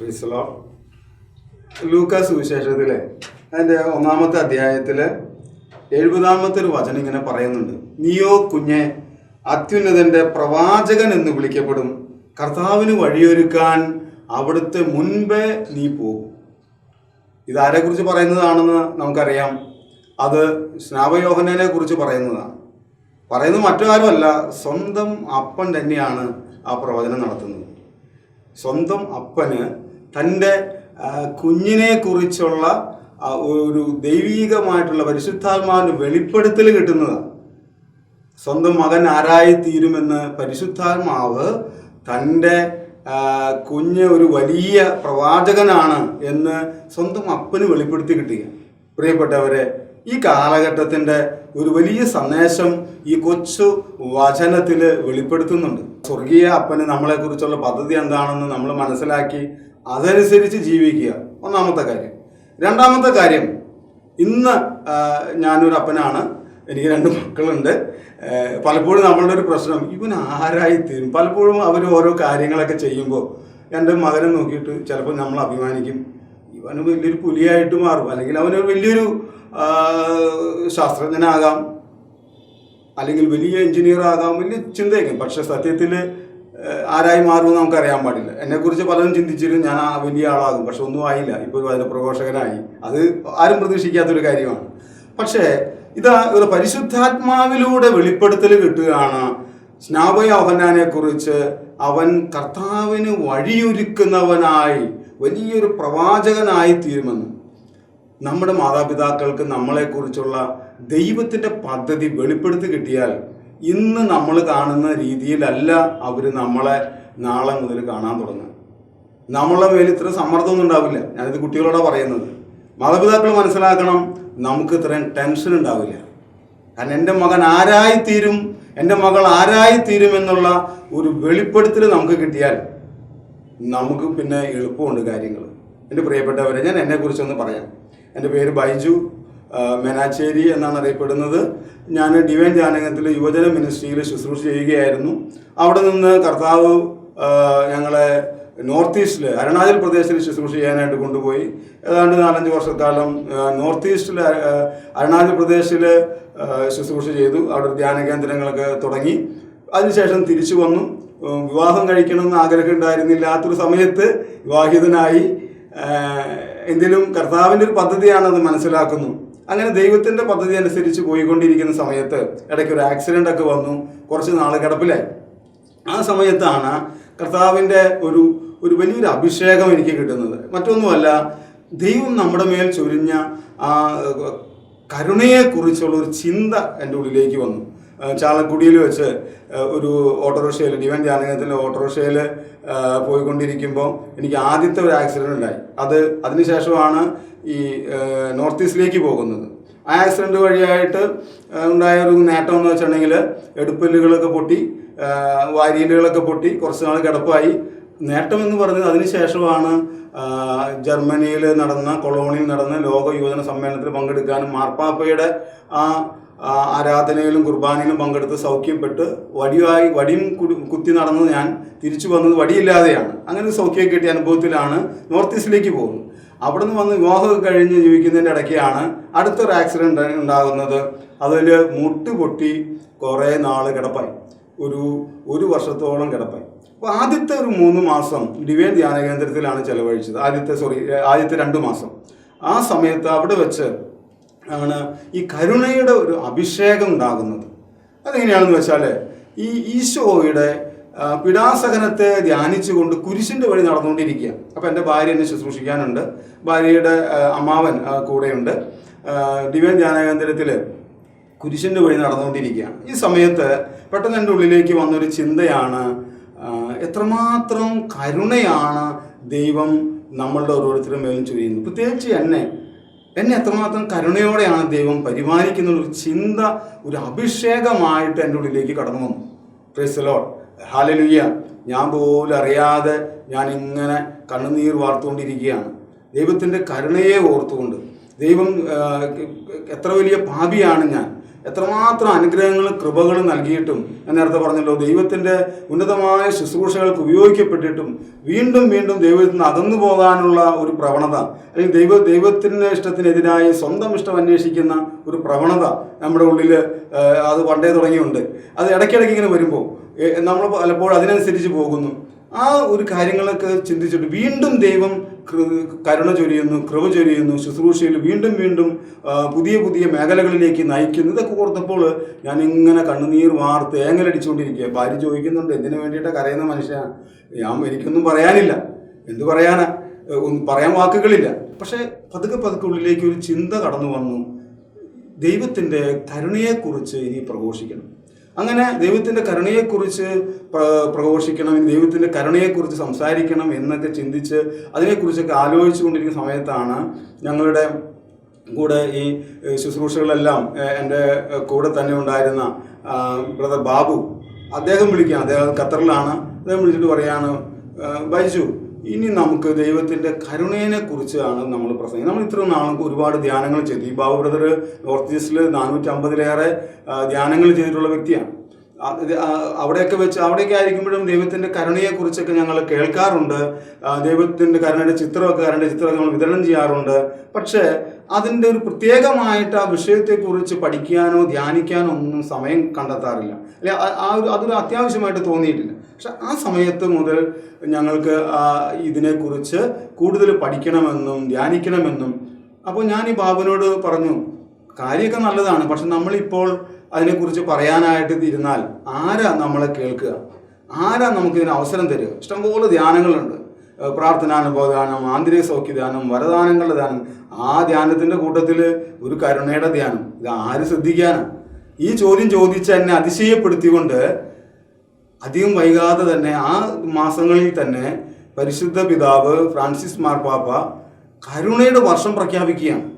ക്രിസ്ലോ Lucas വിശേഷത്തിലെ അതിന്റെ ഒന്നാമത്തെ അധ്യായത്തിൽ എഴുപതാമത്തെ ഒരു വചനം ഇങ്ങനെ പറയുന്നുണ്ട്. നീയോ കുഞ്ഞെ അത്യുന്നതന്റെ പ്രവാചകൻ എന്ന് വിളിക്കപ്പെടും. കർത്താവിന് വഴിയൊരുക്കാൻ അവിടുത്തെ മുൻപേ നീ പോകും ഇതാരെക്കുറിച്ച് പറയുന്നതാണെന്ന് നമുക്കറിയാം. അത് സ്നാപയോഹനെ കുറിച്ച് പറയുന്നതാണ്. പറയുന്നത് മറ്റാരുമല്ല സ്വന്തം അപ്പൻ തന്നെയാണ് ആ പ്രവചനം നടത്തുന്നത്. സ്വന്തം അപ്പന് തന്റെ കുഞ്ഞിനെ കുറിച്ചുള്ള ഒരു ദൈവീകമായിട്ടുള്ള പരിശുദ്ധാത്മാവിന്റെ വെളിപ്പെടുത്തൽ കിട്ടുന്നതാണ്. സ്വന്തം മകൻ ആരായി തീരുമെന്ന് പരിശുദ്ധാത്മാവ് തന്റെ കുഞ്ഞ് ഒരു വലിയ പ്രവാചകനാണ് എന്ന് സ്വന്തം അപ്പന് വെളിപ്പെടുത്തി കിട്ടുക പ്രിയപ്പെട്ടവരെ ഈ കാലഘട്ടത്തിന്റെ ഒരു വലിയ സന്ദേശം ഈ കൊച്ചു വചനത്തിൽ വെളിപ്പെടുത്തുന്നുണ്ട്. സ്വർഗീയ അപ്പന് നമ്മളെക്കുറിച്ചുള്ള പദ്ധതി എന്താണെന്ന് നമ്മൾ മനസ്സിലാക്കി അതനുസരിച്ച് ജീവിക്കുക. ഒന്നാമത്തെ കാര്യം. രണ്ടാമത്തെ കാര്യം ഇന്ന് ഞാനൊരു അപ്പനാണ്. എനിക്ക് രണ്ട് മക്കളുണ്ട്. പലപ്പോഴും നമ്മളുടെ ഒരു പ്രശ്നം ഇവൻ ആരായി തീരും? പലപ്പോഴും അവർ ഓരോ കാര്യങ്ങളൊക്കെ ചെയ്യുമ്പോൾ എന്റെ മകനെ നോക്കിയിട്ട് ചിലപ്പോൾ നമ്മൾ അഭിമാനിക്കും. ഇവന് വലിയൊരു പുലിയായിട്ട് മാറും. അല്ലെങ്കിൽ അവനൊരു വലിയൊരു ശാസ്ത്രജ്ഞനാകാം. അല്ലെങ്കിൽ വലിയ എഞ്ചിനീയർ ആകാം വലിയ ചിന്തയൊക്കെ പക്ഷെ സത്യത്തിൽ ആരായി മാറുമെന്ന് നമുക്കറിയാൻ പാടില്ല. എന്നെക്കുറിച്ച് പലരും ചിന്തിച്ചിരുന്നു ഞാൻ ആ വലിയ ആളാകും. പക്ഷെ ഒന്നും ആയില്ല. ഇപ്പോൾ അതിന്റെ പ്രഘോഷകനായി. അത് ആരും പ്രതീക്ഷിക്കാത്തൊരു കാര്യമാണ്. പക്ഷേ ഇത് ഒരു പരിശുദ്ധാത്മാവിലൂടെ വെളിപ്പെടുത്തൽ കിട്ടുകയാണ്. സ്നാപയോഹനാനെ കുറിച്ച് അവൻ കർത്താവിന് വഴിയൊരുക്കുന്നവനായി വലിയൊരു പ്രവാചകനായി തീരുമെന്ന്. നമ്മുടെ മാതാപിതാക്കൾക്ക് നമ്മളെക്കുറിച്ചുള്ള ദൈവത്തിന്റെ പദ്ധതി വെളിപ്പെടുത്തി കിട്ടിയാൽ ഇന്ന് നമ്മൾ കാണുന്ന രീതിയിലല്ല അവർ നമ്മളെ നാളെ മുതൽ കാണാൻ തുടങ്ങുക. നമ്മളെ മേൽ ഇത്ര സമ്മർദ്ദമൊന്നും ഉണ്ടാവില്ല. ഞാനിത് കുട്ടികളോടാണ് പറയുന്നത്. മാതാപിതാക്കൾ മനസ്സിലാക്കണം നമുക്ക് ഇത്രയും ടെൻഷൻ ഉണ്ടാവില്ല. കാരണം എന്റെ മകൻ ആരായിത്തീരും എന്റെ മകൾ ആരായിത്തീരും എന്നുള്ള ഒരു വെളിപ്പെടുത്തൽ നമുക്ക് കിട്ടിയാൽ നമുക്ക് പിന്നെ എളുപ്പമുണ്ട് കാര്യങ്ങൾ. എന്റെ പ്രിയപ്പെട്ടവരെ ഞാൻ എന്നെക്കുറിച്ചൊന്ന് പറയാം. എന്റെ പേര് ബൈജു. മെനാച്ചേരി എന്നാണ് അറിയപ്പെടുന്നത്. ഞാൻ ഡിവൈൻ ജാനകത്തിൽ യുവജന മിനിസ്ട്രിയിൽ ശുശ്രൂഷ ചെയ്യുകയായിരുന്നു. അവിടെ നിന്ന് കർത്താവ് ഞങ്ങളെ നോർത്ത് ഈസ്റ്റിൽ അരുണാചൽ പ്രദേശിൽ ശുശ്രൂഷ ചെയ്യാനായിട്ട് കൊണ്ടുപോയി. ഏതാണ്ട് നാലഞ്ച് വർഷക്കാലം നോർത്ത് ഈസ്റ്റിൽ അരുണാചൽ പ്രദേശിൽ ശുശ്രൂഷ ചെയ്തു. അവിടെ ധ്യാന കേന്ദ്രങ്ങളൊക്കെ തുടങ്ങി. അതിനുശേഷം തിരിച്ചു വന്നു. വിവാഹം കഴിക്കണമെന്ന് ആഗ്രഹം ഉണ്ടായിരുന്നില്ലാത്തൊരു സമയത്ത് വിവാഹിതനായി എന്തിലും കർത്താവിന്റെ ഒരു പദ്ധതിയാണത് മനസ്സിലാക്കുന്നു. അങ്ങനെ ദൈവത്തിന്റെ പദ്ധതി അനുസരിച്ച് പോയിക്കൊണ്ടിരിക്കുന്ന സമയത്ത് ഇടയ്ക്ക് ഒരു ആക്സിഡന്റ് ഒക്കെ വന്നു. കുറച്ച് നാൾ കിടപ്പിലായി. ആ സമയത്താണ് കർത്താവിന്റെ ഒരു ഒരു വലിയൊരു അഭിഷേകം എനിക്ക് കിട്ടുന്നത്. മറ്റൊന്നുമല്ല ദൈവം നമ്മുടെ മേൽ ചൊരിഞ്ഞ ആ കരുണയെക്കുറിച്ചുള്ള ഒരു ചിന്ത എന്റെ ഉള്ളിലേക്ക് വന്നു. ചാലക്കുടിയിൽ വെച്ച് ഒരു ഓട്ടോറിക്ഷയിൽ ഡിവൻ ജാനകത്തിലെ ഓട്ടോറിക്ഷയിൽ പോയിക്കൊണ്ടിരിക്കുമ്പോൾ എനിക്ക് ആദ്യത്തെ ഒരു ആക്സിഡന്റ് ഉണ്ടായി. അത് അതിനുശേഷമാണ് ഈ നോർത്ത് ഈസ്റ്റിലേക്ക് പോകുന്നത്. ആ ആക്സിഡന്റ് വഴിയായിട്ട് ഉണ്ടായ ഒരു നേട്ടം എന്ന് വെച്ചിട്ടുണ്ടെങ്കിൽ എടുപ്പല്ലുകളൊക്കെ പൊട്ടി വാരിയലുകളൊക്കെ പൊട്ടി കുറച്ച് നാൾ കിടപ്പായി. നേട്ടം എന്ന് പറഞ്ഞത് അതിനുശേഷമാണ് ജർമ്മനിയിൽ നടന്ന കൊളോണിയിൽ നടന്ന ലോക യുവജന സമ്മേളനത്തിൽ പങ്കെടുക്കാനും മാർപ്പാപ്പയുടെ ആ, ആരാധനയിലും കുർബാനയിലും പങ്കെടുത്ത് സൗഖ്യപ്പെട്ട് വടിയായി വടിയും കുത്തി നടന്നത് ഞാൻ തിരിച്ചു വന്നത് വടിയില്ലാതെയാണ്. അങ്ങനെ ഒരു സൗഖ്യം കിട്ടിയ അനുഭവത്തിലാണ് നോർത്ത് ഈസ്റ്റിലേക്ക് പോകുന്നത്. അവിടെ നിന്ന് വന്ന് വിവാഹമൊക്കെ കഴിഞ്ഞ് ജീവിക്കുന്നതിന്റെ ഇടയ്ക്കാണ് അടുത്തൊരു ആക്സിഡന്റ് ഉണ്ടാകുന്നത്. അതിൽ മുട്ട് പൊട്ടി കുറേ നാൾ കിടപ്പായി. ഒരു ഒരു വർഷത്തോളം കിടപ്പായി. അപ്പോൾ ആദ്യത്തെ ഒരു മൂന്ന് മാസം ഡിവൈൻ ധ്യാന കേന്ദ്രത്തിലാണ് ചെലവഴിച്ചത്. ആദ്യത്തെ സോറി ആദ്യത്തെ രണ്ട് മാസം. ആ സമയത്ത് അവിടെ വെച്ച് ആണ് ഈ കരുണയുടെ ഒരു അഭിഷേകം ഉണ്ടാകുന്നത്. അതെങ്ങനെയാണെന്ന് വെച്ചാൽ ഈ ഈശോയുടെ പിടാസഹനത്തെ ധ്യാനിച്ചുകൊണ്ട് കുരിശിന്റെ വഴി നടന്നുകൊണ്ടിരിക്കുക അപ്പോൾ എന്റെ ഭാര്യ എന്നെ ശുശ്രൂഷിക്കാനുണ്ട്. ഭാര്യയുടെ അമ്മാവൻ കൂടെയുണ്ട്. ദിവ്യ ധ്യാനകേന്ദ്രത്തിൽ കുരിശിന്റെ വഴി നടന്നുകൊണ്ടിരിക്കുകയാണ്. ഈ സമയത്ത് പെട്ടെന്ന് എന്റെ ഉള്ളിലേക്ക് വന്നൊരു ചിന്തയാണ് എത്രമാത്രം കരുണയാണ് ദൈവം നമ്മളുടെ ഓരോരുത്തരും മേലും ചൊരിയുന്നത്. പ്രത്യേകിച്ച് എന്നെ എന്നെ എത്രമാത്രം കരുണയോടെയാണ് ദൈവം പരിപാലിക്കുന്ന ഒരു ചിന്ത ഒരു അഭിഷേകമായിട്ട് എന്റെ ഉള്ളിലേക്ക് കടന്നു വന്നു. ക്രിസ്ലോ ഹാലലുയ്യ ഞാൻ പോലും അറിയാതെ ഞാൻ ഇങ്ങനെ കണ്ണുനീർ വാർത്തുകൊണ്ടിരിക്കുകയാണ്. ദൈവത്തിന്റെ കരുണയെ ഓർത്തുകൊണ്ട് ദൈവം എത്ര വലിയ പാപിയാണ് ഞാൻ. എത്രമാത്രം അനുഗ്രഹങ്ങളും കൃപകളും നൽകിയിട്ടും നേരത്തെ പറഞ്ഞല്ലോ ദൈവത്തിന്റെ ഉന്നതമായ ശുശ്രൂഷകൾക്ക് ഉപയോഗിക്കപ്പെട്ടിട്ടും വീണ്ടും വീണ്ടും ദൈവത്തിൽ നിന്ന് അകന്നു പോകാനുള്ള ഒരു പ്രവണത അല്ലെങ്കിൽ ദൈവ ദൈവത്തിന്റെ ഇഷ്ടത്തിനെതിരായി സ്വന്തം ഇഷ്ടം അന്വേഷിക്കുന്ന ഒരു പ്രവണത നമ്മുടെ ഉള്ളിൽ അത് പണ്ടേ തുടങ്ങിയുണ്ട് അത് ഇടയ്ക്കിടയ്ക്ക് ഇങ്ങനെ വരുമ്പോൾ നമ്മൾ പലപ്പോഴും അതിനനുസരിച്ച് പോകുന്നു. ആ ഒരു കാര്യങ്ങളൊക്കെ ചിന്തിച്ചിട്ട് വീണ്ടും ദൈവം കരുണ ചൊരിയുന്നു കൃപ ചൊരിയുന്നു ശുശ്രൂഷയിൽ വീണ്ടും വീണ്ടും പുതിയ പുതിയ മേഖലകളിലേക്ക് നയിക്കുന്നു. ഇതൊക്കെ ഓർത്തപ്പോൾ ഞാൻ ഇങ്ങനെ കണ്ണുനീർ വാർത്ത് ഏങ്ങലടിച്ചുകൊണ്ടിരിക്കുക. ഭാര്യ ചോദിക്കുന്നുണ്ട് എന്തിനു വേണ്ടിയിട്ട് കരയുന്ന മനുഷ്യനാണ് ഞാൻ എനിക്കൊന്നും പറയാനില്ല. എന്തു പറയാനാ? ഒന്നും പറയാൻ വാക്കുകളില്ല. പക്ഷേ പതുക്കെ പതുക്കെ ഉള്ളിലേക്ക് ഒരു ചിന്ത കടന്നു വന്നു. ദൈവത്തിന്റെ കരുണയെക്കുറിച്ച് ഇനി പ്രഘോഷിക്കണം. അങ്ങനെ ദൈവത്തിന്റെ കരുണയെക്കുറിച്ച് പ്ര- പ്രഘോഷിക്കണം ദൈവത്തിന്റെ കരുണയെക്കുറിച്ച് സംസാരിക്കണം എന്നൊക്കെ ചിന്തിച്ച് അതിനെക്കുറിച്ചൊക്കെ ആലോചിച്ചു കൊണ്ടിരിക്കുന്ന സമയത്താണ് ഞങ്ങളുടെ കൂടെ ഈ ശുശ്രൂഷകളെല്ലാം എന്റെ കൂടെ തന്നെ ഉണ്ടായിരുന്ന ബ്രദർ ബാബു അദ്ദേഹം വിളിക്കുകയാണ്. അദ്ദേഹം ഖത്തറിലാണ്. അദ്ദേഹം വിളിച്ചിട്ട് പറയാണ് "ഏഹ്, ബൈജു ഇനി നമുക്ക് ദൈവത്തിന്റെ കരുണയെ കുറിച്ചാണ് നമ്മൾ പ്രസംഗിക്കുന്നത് നമ്മൾ ഇത്ര നാളും ഒരുപാട് ധ്യാനങ്ങൾ ചെയ്തു. ഈ ബാബു ബ്രദർ നോർത്ത് ഈസ്റ്റിൽ നാനൂറ്റി അമ്പതിലേറെ ധ്യാനങ്ങൾ ചെയ്തിട്ടുള്ള വ്യക്തിയാണ്. അവിടെയൊക്കെ വെച്ച് അവിടെയൊക്കെ ആയിരിക്കുമ്പോഴും ദൈവത്തിന്റെ കരുണയെക്കുറിച്ചൊക്കെ ഞങ്ങൾ കേൾക്കാറുണ്ട്. ദൈവത്തിന്റെ കരുണയുടെ ചിത്രമൊക്കെ കരുണയുടെ ചിത്രമൊക്കെ നമ്മൾ വിതരണം ചെയ്യാറുണ്ട്. പക്ഷേ അതിന്റെ ഒരു പ്രത്യേകമായിട്ട് ആ വിഷയത്തെക്കുറിച്ച് പഠിക്കാനോ ധ്യാനിക്കാനോ ഒന്നും സമയം കണ്ടെത്താറില്ല. അല്ലെ ആ- ഒരു അതൊരു അത്യാവശ്യമായിട്ട് തോന്നിയിട്ടില്ല. പക്ഷെ ആ സമയത്ത് മുതൽ ഞങ്ങൾക്ക് ഇതിനെക്കുറിച്ച് കൂടുതൽ പഠിക്കണമെന്നും ധ്യാനിക്കണമെന്നും അപ്പോൾ ഞാൻ ഈ ബാബുവിനോട് പറഞ്ഞു കാര്യമൊക്കെ നല്ലതാണ്. പക്ഷെ നമ്മളിപ്പോൾ അതിനെക്കുറിച്ച് പറയാനായിട്ട് ഇരുന്നാൽ ആരാ നമ്മളെ കേൾക്കുക? ആരാ നമുക്കിതിന് അവസരം തരിക? ഇഷ്ടംപോലെ ധ്യാനങ്ങളുണ്ട്. ഏഹ് പ്രാർത്ഥനാനുഭവ ധ്യാനം ആന്തരിക സൗഖ്യ ധ്യാനം വരദാനങ്ങളുടെ ധ്യാനം. ആ ധ്യാനത്തിന്റെ കൂട്ടത്തിൽ ഒരു കരുണയുടെ ധ്യാനം. ഇത് ആര് ശ്രദ്ധിക്കാനും? ഈ ചോദ്യം ചോദിച്ച് എന്നെ അതിശയപ്പെടുത്തിക്കൊണ്ട് അധികം വൈകാതെ തന്നെ ആ മാസങ്ങളിൽ തന്നെ പരിശുദ്ധ പിതാവ് ഫ്രാൻസിസ് മാർപ്പാപ്പ കരുണയുടെ വർഷം പ്രഖ്യാപിക്കുകയാണ്.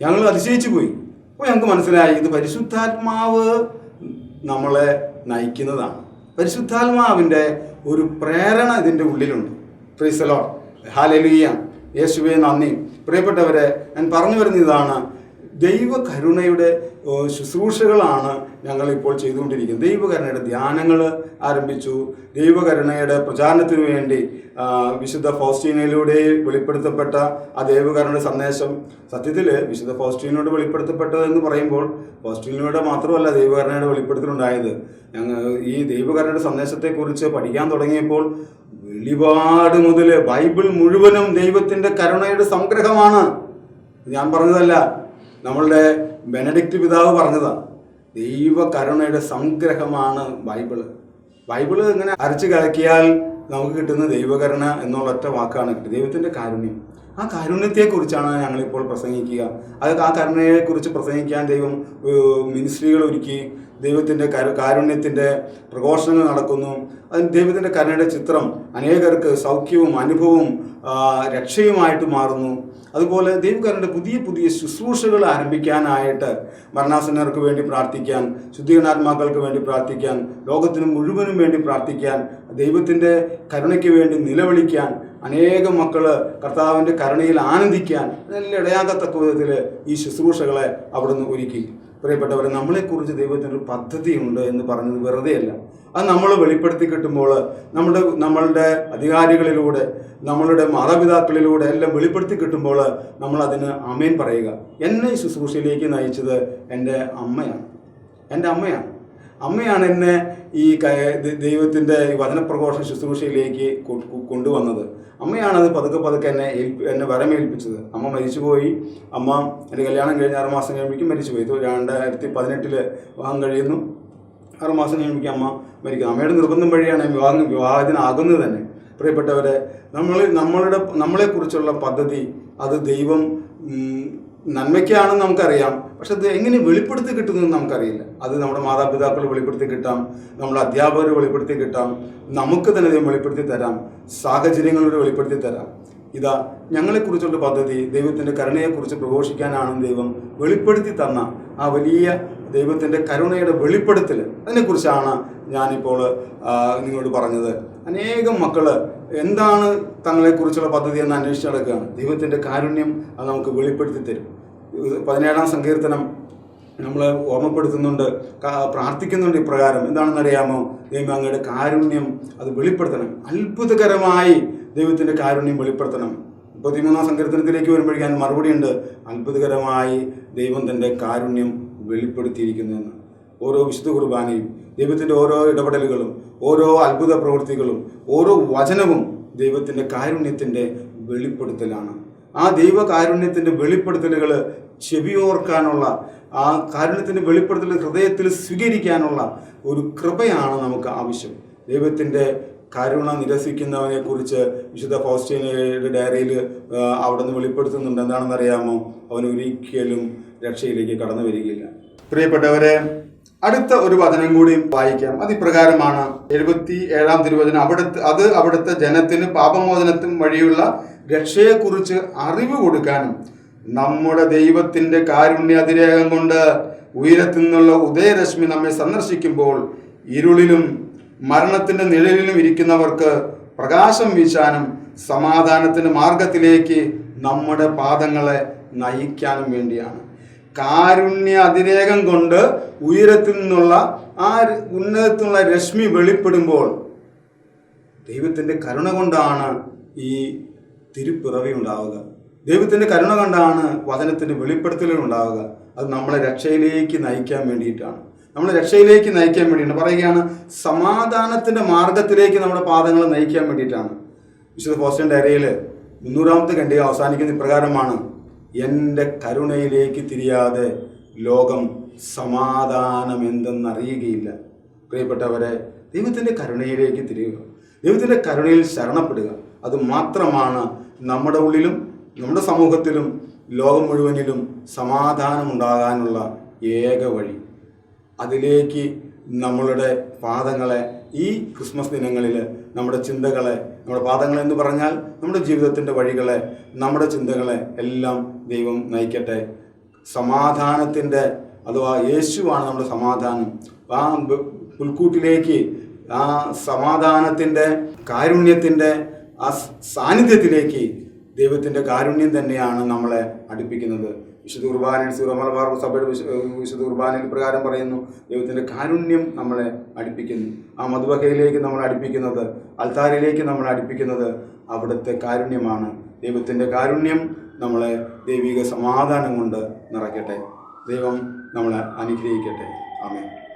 ഞങ്ങൾ അതിശയിച്ചു പോയി. അപ്പോൾ ഞങ്ങൾക്ക് മനസ്സിലായി ഇത് പരിശുദ്ധാത്മാവ് നമ്മളെ നയിക്കുന്നതാണ്. പരിശുദ്ധാത്മാവിന്റെ ഒരു പ്രേരണ ഇതിന്റെ ഉള്ളിലുണ്ട്. ഫ്രീസലോ ഹാലലുയ്യ യേശുവെ നന്ദി. പ്രിയപ്പെട്ടവരെ ഞാൻ പറഞ്ഞു വരുന്ന ഇതാണ് ദൈവ കരുണയുടെ ഏ, ശുശ്രൂഷകളാണ് ഞങ്ങളിപ്പോൾ ചെയ്തുകൊണ്ടിരിക്കുന്നത്. ദൈവകരുണയുടെ ധ്യാനങ്ങൾ ആരംഭിച്ചു. ദൈവകരുണയുടെ പ്രചാരണത്തിന് വേണ്ടി വിശുദ്ധ ഫൗസ്റ്റീനയിലൂടെ വെളിപ്പെടുത്തപ്പെട്ട ആ ദൈവകരുണയുടെ സന്ദേശം സത്യത്തിൽ വിശുദ്ധ ഫൗസ്റ്റീനോട് വെളിപ്പെടുത്തപ്പെട്ടത് എന്ന് പറയുമ്പോൾ ഫൗസ്റ്റീനോട് മാത്രമല്ല ദൈവകരുണയുടെ വെളിപ്പെടുത്തലുണ്ടായത്. ഞങ്ങൾ ഈ ദൈവകരുണയുടെ സന്ദേശത്തെക്കുറിച്ച് പഠിക്കാൻ തുടങ്ങിയപ്പോൾ വെളിപാട് മുതൽ ബൈബിൾ മുഴുവനും ദൈവത്തിന്റെ കരുണയുടെ സംഗ്രഹമാണ്. ഞാൻ പറഞ്ഞതല്ല. നമ്മളുടെ ബെനഡിക്റ്റ് പിതാവ് പറഞ്ഞതാണ് ദൈവ കരുണയുടെ സംഗ്രഹമാണ് ബൈബിൾ. ബൈബിൾ ഇങ്ങനെ അരച്ച് കലക്കിയാൽ നമുക്ക് കിട്ടുന്ന ദൈവകരുണ എന്നുള്ള ഒറ്റ വാക്കാണ് കിട്ടുന്നത്. ദൈവത്തിന്റെ കാരുണ്യം. ആ കാരുണ്യത്തെക്കുറിച്ചാണ് ഞങ്ങളിപ്പോൾ പ്രസംഗിക്കുക. അത് ആ കരുണയെക്കുറിച്ച് പ്രസംഗിക്കാൻ ദൈവം മിനിസ്ട്രികൾ ഒരുക്കി ദൈവത്തിന്റെ കരു കാരുണ്യത്തിന്റെ പ്രഘോഷണങ്ങൾ നടക്കുന്നു. അതിന് ദൈവത്തിന്റെ കരുണയുടെ ചിത്രം അനേകർക്ക് സൗഖ്യവും അനുഭവവും രക്ഷയുമായിട്ട് മാറുന്നു. അതുപോലെ ദൈവകരുടെ പുതിയ പുതിയ ശുശ്രൂഷകൾ ആരംഭിക്കാനായിട്ട് മരണാസന്നർക്ക് വേണ്ടി പ്രാർത്ഥിക്കാൻ ശുദ്ധീകരണാത്മാക്കൾക്ക് വേണ്ടി പ്രാർത്ഥിക്കാൻ ലോകത്തിന് മുഴുവനും വേണ്ടി പ്രാർത്ഥിക്കാൻ ദൈവത്തിന്റെ കരുണയ്ക്ക് വേണ്ടി നിലവിളിക്കാൻ അനേകം മക്കൾ കർത്താവിന്റെ കരുണയിൽ ആനന്ദിക്കാൻ നല്ല ഇടയാകത്തക്ക വിധത്തിൽ ഈ ശുശ്രൂഷകളെ അവിടുന്ന് ഒരുക്കി. പ്രിയപ്പെട്ടവരെ നമ്മളെക്കുറിച്ച് ദൈവത്തിനൊരു പദ്ധതിയുണ്ട് എന്ന് പറഞ്ഞത് വെറുതെയല്ല. അത് നമ്മൾ വെളിപ്പെടുത്തി കിട്ടുമ്പോൾ നമ്മുടെ നമ്മളുടെ അധികാരികളിലൂടെ നമ്മളുടെ മാതാപിതാക്കളിലൂടെ എല്ലാം വെളിപ്പെടുത്തി കിട്ടുമ്പോൾ നമ്മൾ അതിന് പറയുക. എന്നെ ഈ ശുശ്രൂഷയിലേക്ക് നയിച്ചത് എന്റെ അമ്മയാണ്. എന്റെ അമ്മയാണ്. അമ്മയാണ് എന്നെ ഈ ദൈവത്തിന്റെ വചനപ്രഘോഷ ശുശ്രൂഷയിലേക്ക് കൊണ്ടുവന്നത്. അമ്മയാണത് പതുക്കെ പതുക്കെ എന്നെ ഏൽപ്പി എന്നെ വരമേൽപ്പിച്ചത്. അമ്മ മരിച്ചുപോയി. അമ്മ എന്റെ കല്യാണം കഴിഞ്ഞ് ആറ് മാസം കഴിയുമ്പോഴേക്കും മരിച്ചുപോയി. രണ്ടായിരത്തി പതിനെട്ടിൽ വിവാഹം കഴിയുന്നു. ആറ് മാസം കഴിയുമ്പോഴേക്കും അമ്മ മരിക്കുന്നു. അമ്മയുടെ നിർബന്ധം വഴിയാണ് വിവാഹം വിവാഹത്തിനാകുന്നത് തന്നെ. പ്രിയപ്പെട്ടവരെ നമ്മൾ നമ്മളുടെ നമ്മളെക്കുറിച്ചുള്ള പദ്ധതി അത് ദൈവം നന്മയ്ക്കാണെന്ന് നമുക്കറിയാം. പക്ഷെ അത് എങ്ങനെ വെളിപ്പെടുത്തി കിട്ടുന്നതെന്ന് നമുക്കറിയില്ല. അത് നമ്മുടെ മാതാപിതാക്കൾ വെളിപ്പെടുത്തി കിട്ടാം. നമ്മുടെ അധ്യാപകർ വെളിപ്പെടുത്തി കിട്ടാം. നമുക്ക് തന്നെ ദൈവം വെളിപ്പെടുത്തി തരാം. സാഹചര്യങ്ങളിലൂടെ വെളിപ്പെടുത്തി തരാം. ഇതാ ഞങ്ങളെക്കുറിച്ചുള്ള പദ്ധതി ദൈവത്തിന്റെ കരുണയെക്കുറിച്ച് പ്രഘോഷിക്കാനാണ് ദൈവം വെളിപ്പെടുത്തി തന്ന ആ വലിയ ദൈവത്തിന്റെ കരുണയുടെ വെളിപ്പെടുത്തൽ അതിനെക്കുറിച്ചാണ് ഞാനിപ്പോൾ നിങ്ങളോട് പറഞ്ഞത്. അനേകം മക്കൾ എന്താണ് തങ്ങളെക്കുറിച്ചുള്ള പദ്ധതി എന്ന് അന്വേഷിച്ച് നടക്കുകയാണ്. ദൈവത്തിന്റെ കാരുണ്യം അത് നമുക്ക് വെളിപ്പെടുത്തി തരും. പതിനേഴാം സങ്കീർത്തനം നമ്മൾ ഓർമ്മപ്പെടുത്തുന്നുണ്ട്. പ്രാർത്ഥിക്കുന്നുണ്ട് ഇപ്രകാരം. എന്താണെന്ന് അറിയാമോ ദൈവം അങ്ങയുടെ കാരുണ്യം അത് വെളിപ്പെടുത്തണം. അത്ഭുതകരമായി ദൈവത്തിന്റെ കാരുണ്യം വെളിപ്പെടുത്തണം. മുപ്പത്തിമൂന്നാം സങ്കീർത്തനത്തിലേക്ക് വരുമ്പോഴേക്കും മറുപടി ഉണ്ട്. അത്ഭുതകരമായി ദൈവം തന്റെ കാരുണ്യം വെളിപ്പെടുത്തിയിരിക്കുന്നു എന്ന്. ഓരോ വിശുദ്ധ കുർബാനയും ദൈവത്തിന്റെ ഓരോ ഇടപെടലുകളും ഓരോ അത്ഭുത പ്രവൃത്തികളും ഓരോ വചനവും ദൈവത്തിന്റെ കാരുണ്യത്തിന്റെ വെളിപ്പെടുത്തലാണ്. ആ ദൈവ കാരുണ്യത്തിന്റെ വെളിപ്പെടുത്തലുകൾ ചെവിയോർക്കാനുള്ള ആ കാരുണ്യത്തിന്റെ വെളിപ്പെടുത്തൽ ഹൃദയത്തിൽ സ്വീകരിക്കാനുള്ള ഒരു കൃപയാണ് നമുക്ക് ആവശ്യം. ദൈവത്തിന്റെ കരുണ നിരസിക്കുന്നവനെ കുറിച്ച് വിശുദ്ധ ഫൗസ്റ്റീനയുടെ ഡയറിയിൽ അവിടെ നിന്ന് വെളിപ്പെടുത്തുന്നുണ്ട്. എന്താണെന്ന് അറിയാമോ അവൻ ഒരിക്കലും രക്ഷയിലേക്ക് കടന്നു വരികയില്ല. പ്രിയപ്പെട്ടവരെ അടുത്ത ഒരു വചനം കൂടി വായിക്കാം. അത് ഇപ്രകാരമാണ്. എഴുപത്തി ഏഴാം തിരുവചനം. അവിടുത്തെ അത് അവിടുത്തെ ജനത്തിന് പാപമോചനത്തിനും വഴിയുള്ള രക്ഷയെക്കുറിച്ച് അറിവ് കൊടുക്കാനും നമ്മുടെ ദൈവത്തിന്റെ കാരുണ്യ അതിരേകം കൊണ്ട് ഉയരത്തിൽ നിന്നുള്ള ഉദയരശ്മി നമ്മെ സന്ദർശിക്കുമ്പോൾ ഇരുളിലും മരണത്തിന്റെ നിഴലിലും ഇരിക്കുന്നവർക്ക് പ്രകാശം വീശാനും സമാധാനത്തിന്റെ മാർഗത്തിലേക്ക് നമ്മുടെ പാദങ്ങളെ നയിക്കാനും വേണ്ടിയാണ്. കാരുണ്യ അതിരേകം കൊണ്ട് ഉയരത്തിൽ നിന്നുള്ള ആ ഉന്നതത്തിനുള്ള രശ്മി വെളിപ്പെടുമ്പോൾ ദൈവത്തിന്റെ കരുണ കൊണ്ടാണ് ഈ തിരുപ്പിറവി ഉണ്ടാവുക. ദൈവത്തിന്റെ കരുണ കൊണ്ടാണ് വചനത്തിന്റെ വെളിപ്പെടുത്തലുകൾ ഉണ്ടാവുക. അത് നമ്മളെ രക്ഷയിലേക്ക് നയിക്കാൻ വേണ്ടിയിട്ടാണ്. നമ്മളെ രക്ഷയിലേക്ക് നയിക്കാൻ വേണ്ടിയിട്ടാണ്. പറയുകയാണ് സമാധാനത്തിന്റെ മാർഗത്തിലേക്ക് നമ്മുടെ പാദങ്ങൾ നയിക്കാൻ വേണ്ടിയിട്ടാണ്. വിശുദ്ധ പോസ്റ്റൻ ഡയറിയിൽ മുന്നൂറാമത്തെ ഖണ്ഡിക അവസാനിക്കുന്ന ഇപ്രകാരമാണ് എന്റെ കരുണയിലേക്ക് തിരിയാതെ ലോകം സമാധാനമെന്തെന്നറിയുകയില്ല. പ്രിയപ്പെട്ടവരെ ദൈവത്തിന്റെ കരുണയിലേക്ക് തിരിയുക. ദൈവത്തിന്റെ കരുണയിൽ ശരണപ്പെടുക. അത് മാത്രമാണ് നമ്മുടെ ഉള്ളിലും നമ്മുടെ സമൂഹത്തിലും ലോകം മുഴുവനിലും സമാധാനമുണ്ടാകാനുള്ള ഏക വഴി. അതിലേക്ക് നമ്മളുടെ പാദങ്ങളെ ഈ ക്രിസ്മസ് ദിനങ്ങളിൽ നമ്മുടെ ചിന്തകളെ നമ്മുടെ പാദങ്ങൾ എന്ന് പറഞ്ഞാൽ നമ്മുടെ ജീവിതത്തിന്റെ വഴികളെ നമ്മുടെ ചിന്തകളെ എല്ലാം ദൈവം നയിക്കട്ടെ. സമാധാനത്തിന്റെ അഥവാ യേശുവാണ് നമ്മുടെ സമാധാനം. ആ പുൽക്കൂട്ടിലേക്ക് ആ സമാധാനത്തിന്റെ കാരുണ്യത്തിന്റെ ആ സാന്നിധ്യത്തിലേക്ക് ദൈവത്തിന്റെ കാരുണ്യം തന്നെയാണ് നമ്മളെ അടുപ്പിക്കുന്നത്. വിശുദ്ധ കുർബാനയിൽ സീറോ മലബാർ സഭയുടെ വിശു- വിശുദ്ധ കുർബാനയിൽ പ്രകാരം പറയുന്നു ദൈവത്തിന്റെ കാരുണ്യം നമ്മളെ അടുപ്പിക്കുന്നു. ആ മധുവകയിലേക്ക് നമ്മളെ അടുപ്പിക്കുന്നത് അൽത്താരിലേക്ക് നമ്മൾ അടുപ്പിക്കുന്നത് അവിടുത്തെ കാരുണ്യമാണ്. ദൈവത്തിന്റെ കാരുണ്യം നമ്മളെ ദൈവിക സമാധാനം കൊണ്ട് നിറയ്ക്കട്ടെ. ദൈവം നമ്മളെ അനുഗ്രഹിക്കട്ടെ. ആമേൻ.